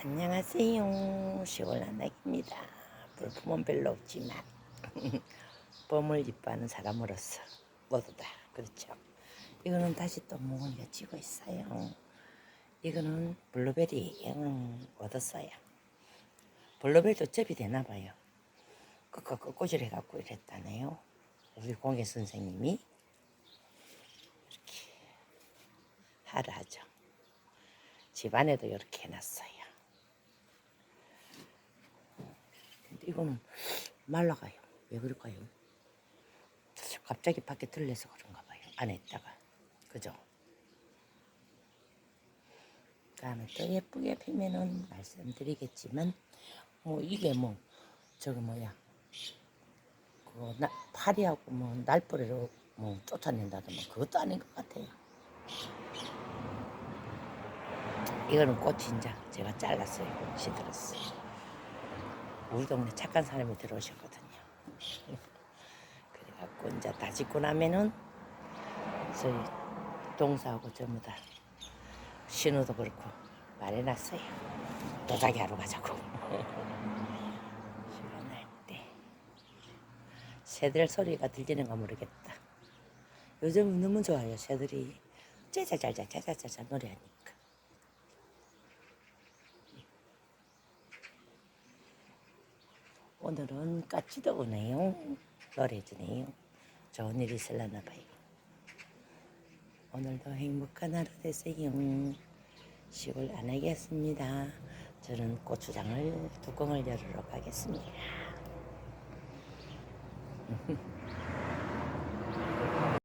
안녕하세요. 시원한 낙입니다. 불품은 별로 없지만 봄을 이뻐하는 사람으로서 모두 다 그렇죠. 이거는 다시 또 무언가 지고 있어요. 이거는 블루베리 응, 얻었어요. 블루베리도 접이 되나 봐요. 그거 꺾고질 해갖고 이랬다네요. 우리 공예 선생님이 이렇게 하를 하죠. 집안에도 이렇게 해놨어요. 이거는 말라가요. 왜 그럴까요? 갑자기 밖에 들려서 그런가 봐요. 안에 있다가. 그죠? 다음에 또 예쁘게 피면은 말씀드리겠지만, 뭐 이게 뭐, 저거 뭐야. 그 나, 파리하고 뭐 날뿌리로 뭐 쫓아낸다든 뭐 그것도 아닌 것 같아요. 이거는 꽃이 이제 제가 잘랐어요. 시들었어요. 우리 동네 착한 사람이 들어오셨거든요. 그래갖고 이제 다 짓고 나면은 저희 동사하고 전부 다 신호도 그렇고 말해놨어요. 도자기 하러 가자고. 시원할 때. 새들 소리가 들리는가 모르겠다. 요즘 너무 좋아요. 새들이 짜자자자자자자 노래하니까. 오늘은 까치도 오네요. 노래지네요. 좋은 일이 있을라나 봐요. 오늘도 행복한 하루 되세요. 시골 안 하겠습니다. 저는 고추장을 뚜껑을 열으러 가겠습니다.